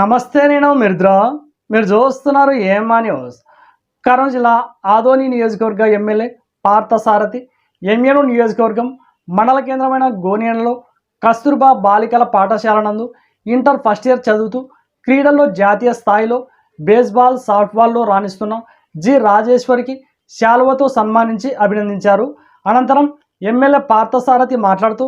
నమస్తే నేను మిర్ద్రా. మీరు చూస్తున్నారు ఏమా న్యూస్. కర్నూలు జిల్లా ఆదోని నియోజకవర్గ ఎమ్మెల్యే పార్థసారథి ఎంఏను నియోజకవర్గం మండల కేంద్రమైన గోనియన్లో కస్తూర్బా బాలికల పాఠశాల నందు ఇంటర్ ఫస్ట్ ఇయర్ చదువుతూ క్రీడల్లో జాతీయ స్థాయిలో బేస్బాల్ సాఫ్ట్బాల్లో రాణిస్తున్న జి రాజేశ్వరికి శాలువతో సన్మానించి అభినందించారు. అనంతరం ఎమ్మెల్యే పార్థసారథి మాట్లాడుతూ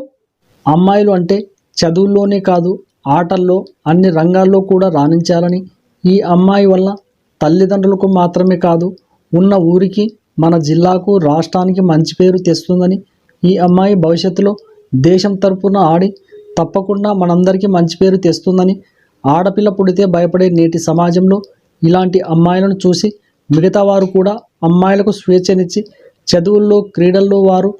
అమ్మాయిలు అంటే చదువుల్లోనే కాదు ఆటల్లో అన్ని రంగాల్లో కూడా రాణించాలని ఈ అమ్మాయి వల్ల తల్లిదండ్రులకు మాత్రమే కాదు ఉన్న ఊరికి మన జిల్లాకు రాష్ట్రానికి మంచి పేరు తెస్తుందని ఈ అమ్మాయి భవిష్యత్తులో దేశం తరపున ఆడి తప్పకుండా మనందరికీ మంచి పేరు తెస్తుందని ఆడపిల్ల పుడితే భయపడే నేటి సమాజంలో ఇలాంటి అమ్మాయిలను చూసి మిగతా వారు కూడా అమ్మాయిలకు స్వేచ్ఛనిచ్చి చదువుల్లో క్రీడల్లో వారు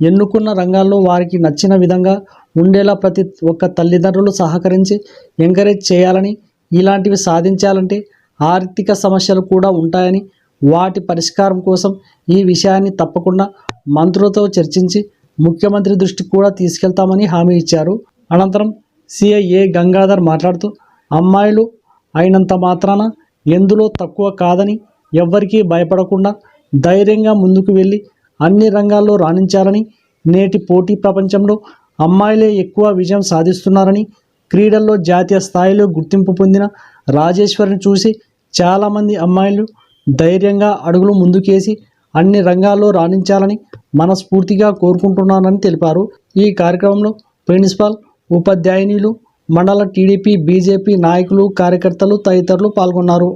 ఎన్నుకున్న రంగాల్లో వారికి నచ్చిన విధంగా ఉండేలా ప్రతి ఒక్క తల్లిదండ్రులు సహకరించి ఎంకరేజ్ చేయాలని ఇలాంటివి సాధించాలంటే ఆర్థిక సమస్యలు కూడా ఉంటాయని వాటి పరిష్కారం కోసం ఈ విషయాన్ని తప్పకుండా మంత్రులతో చర్చించి ముఖ్యమంత్రి దృష్టికి కూడా తీసుకెళ్తామని హామీ ఇచ్చారు. అనంతరం సిఐఏ ఏ గంగాధర్ మాట్లాడుతూ అమ్మాయిలు అయినంత మాత్రాన ఎందులో తక్కువ కాదని ఎవ్వరికీ భయపడకుండా ధైర్యంగా ముందుకు వెళ్ళి అన్ని రంగాల్లో రాణించాలని నేటి పోటీ ప్రపంచంలో అమ్మాయిలే ఎక్కువ విజయం సాధిస్తున్నారని క్రీడల్లో జాతీయ స్థాయిలో గుర్తింపు పొందిన రాజేశ్వరిని చూసి చాలామంది అమ్మాయిలు ధైర్యంగా అడుగులు ముందుకేసి అన్ని రంగాల్లో రాణించాలని మనస్ఫూర్తిగా కోరుకుంటున్నానని తెలిపారు. ఈ కార్యక్రమంలో ప్రిన్సిపాల్ ఉపాధ్యాయునిలు మండల టీడీపీ బీజేపీ నాయకులు కార్యకర్తలు తదితరులు పాల్గొన్నారు.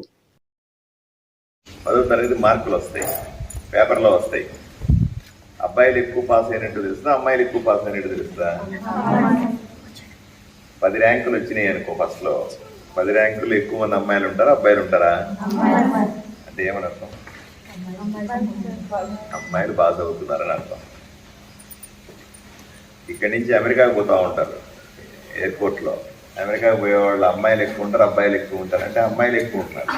పదో తరగతి మార్కులు వస్తాయి పేపర్లో వస్తాయి. అబ్బాయిలు ఎక్కువ పాస్ అయినట్టు తెలుస్తుందా? అమ్మాయిలు ఎక్కువ పాస్ అయినట్టు తెలుస్తుందా? పది ర్యాంకులు వచ్చినాయి అనుకో ఫస్ట్లో. పది ర్యాంకులు ఎక్కువ మంది అమ్మాయిలు ఉంటారా? అబ్బాయిలు ఉంటారా? అంటే ఏమని అర్థం? అమ్మాయిలు పాస్ అవుతున్నారని అర్థం. ఇక్కడి నుంచి అమెరికాకు పోతా ఉంటారు. ఎయిర్పోర్ట్లో. అమెరికాకు పోయే వాళ్ళు అమ్మాయిలు ఎక్కువ ఉంటారు అబ్బాయిలు ఎక్కువ ఉంటారు. అంటే అమ్మాయిలు ఎక్కువ ఉంటారు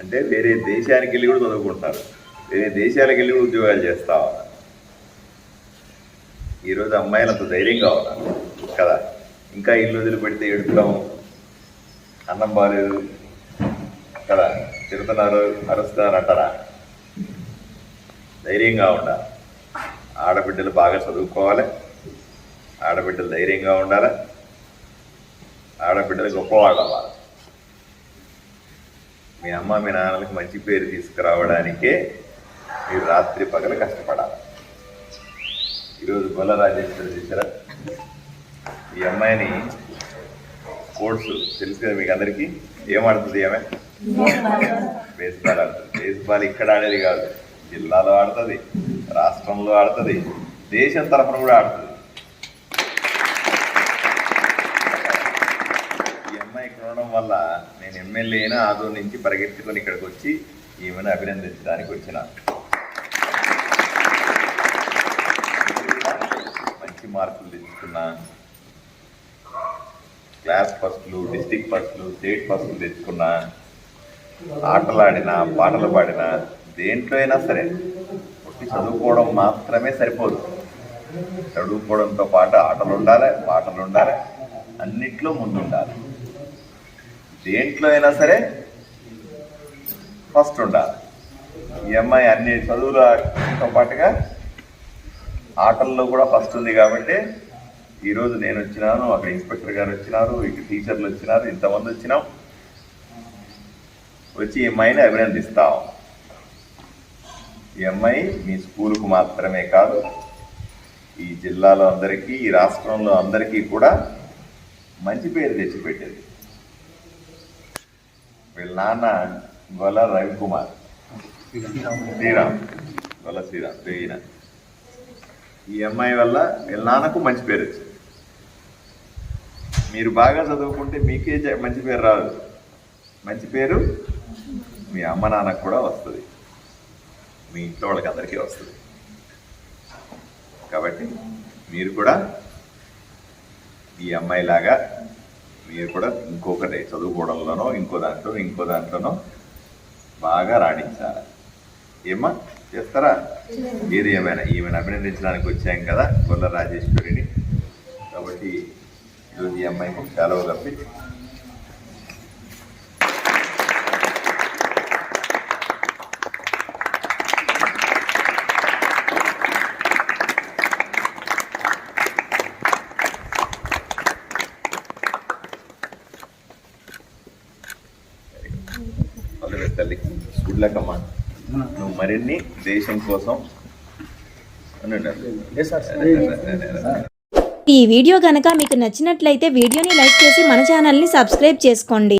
అంటే వేరే దేశానికి వెళ్ళి కూడా చదువుకుంటారు వేరే దేశాలకు వెళ్ళి కూడా ఉద్యోగాలు చేస్తా ఈరోజు అమ్మాయిలు అంత ధైర్యంగా ఉన్నారు కదా? ఇంకా ఇల్లు వదిలిపెడితే ఎడుపుతాం అన్నం బాగాలేదు కదా? తిరుగుతున్నారు అరుస్తున్నారు అంటారా? ధైర్యంగా ఉండాలి ఆడబిడ్డలు బాగా చదువుకోవాలి. ఆడబిడ్డలు ధైర్యంగా ఉండాలి. ఆడబిడ్డలు గొప్పవాళ్ళు అవ్వాలి. మీ అమ్మ మీ నాన్నలకు మంచి పేరు తీసుకురావడానికే మీరు రాత్రి పగలు కష్టపడాలి. ఈరోజు గొల్ల రాజేశ్వరి దగ్గర ఈ అమ్మాయిని స్పోర్ట్స్ తెలుసు కదా మీకు అందరికీ ఏమాడుతుంది ఆమె? బేస్బాల్ ఆడుతుంది. బేస్బాల్ ఇక్కడ ఆడేది కాదు జిల్లాలో ఆడుతుంది రాష్ట్రంలో ఆడుతుంది దేశం తరఫున కూడా ఆడుతుంది. ఈ అమ్మాయి ఇక్కడ ఉండడం వల్ల నేను ఎమ్మెల్యే అయినా ఆదో నుంచి పరిగెత్తుకొని ఇక్కడికి వచ్చి ఈమెను అభినందించడానికి వచ్చిన మంచి మార్కులు తెచ్చుకున్నా క్లాస్ ఫస్ట్లు డిస్టిక్ ఫస్ట్లు స్టేట్ ఫస్ట్లు తెచ్చుకున్నా ఆటలాడినా పాటలు పాడినా దేంట్లో అయినా సరే ఒట్టి చదువుకోవడం మాత్రమే సరిపోదు. చదువుకోవడంతో పాటు ఆటలు ఉండాలి పాటలు ఉండాలి అన్నిట్లో ముందు ఉండాలి దేంట్లో అయినా సరే ఫస్ట్ ఉండాలి ఈ అమ్మాయి అన్ని చదువులతో పాటుగా ఆటల్లో కూడా ఫస్ట్ ఉంది కాబట్టి ఈరోజు నేను వచ్చినాను అక్కడ ఇన్స్పెక్టర్ గారు వచ్చినారు ఇక టీచర్లు వచ్చినారు ఇంతమంది వచ్చినాం. వచ్చి ఈ అమ్మాయిని అభినందిస్తాం ఈ అమ్మాయి మీ స్కూలుకు మాత్రమే కాదు ఈ జిల్లాలో అందరికీ ఈ రాష్ట్రంలో అందరికీ కూడా మంచి పేరు తెచ్చిపెట్టేది. వీళ్ళ నాన్న గొల్ల రవికుమార్. శ్రీరామ్. గొల్ల శ్రీరామ్ ఈయన. ఈ అమ్మాయి వల్ల వీళ్ళ నాన్నకు మంచి పేరు వచ్చింది. మీరు బాగా చదువుకుంటే మీకే మంచి పేరు రాదు. మంచి పేరు మీ అమ్మ నాన్నకు కూడా వస్తుంది. మీ ఇంట్లో వాళ్ళకి అందరికీ వస్తుంది. కాబట్టి మీరు కూడా ఈ అమ్మాయిలాగా మీరు కూడా ఇంకొకటి చదువుకోవడంలోనో ఇంకో దాంట్లో ఇంకో దాంట్లోనో బాగా రాణించాలి. ఏమా చేస్తారా? ఏది ఏమైనా ఈమెను అభినందించడానికి వచ్చాం కదా కొల్ల రాజేశ్వరిని కాబట్టి ఈరోజు ఈ అమ్మాయికి సెలవు కప్పి తల్లి. గుడ్ లక్ అమ్మా. నువ్వు మరిన్ని దేశం కోసం. ఈ వీడియో గనక మీకు నచ్చినట్లయితే వీడియోని లైక్ చేసి మన ఛానల్ని సబ్స్క్రైబ్ చేసుకోండి.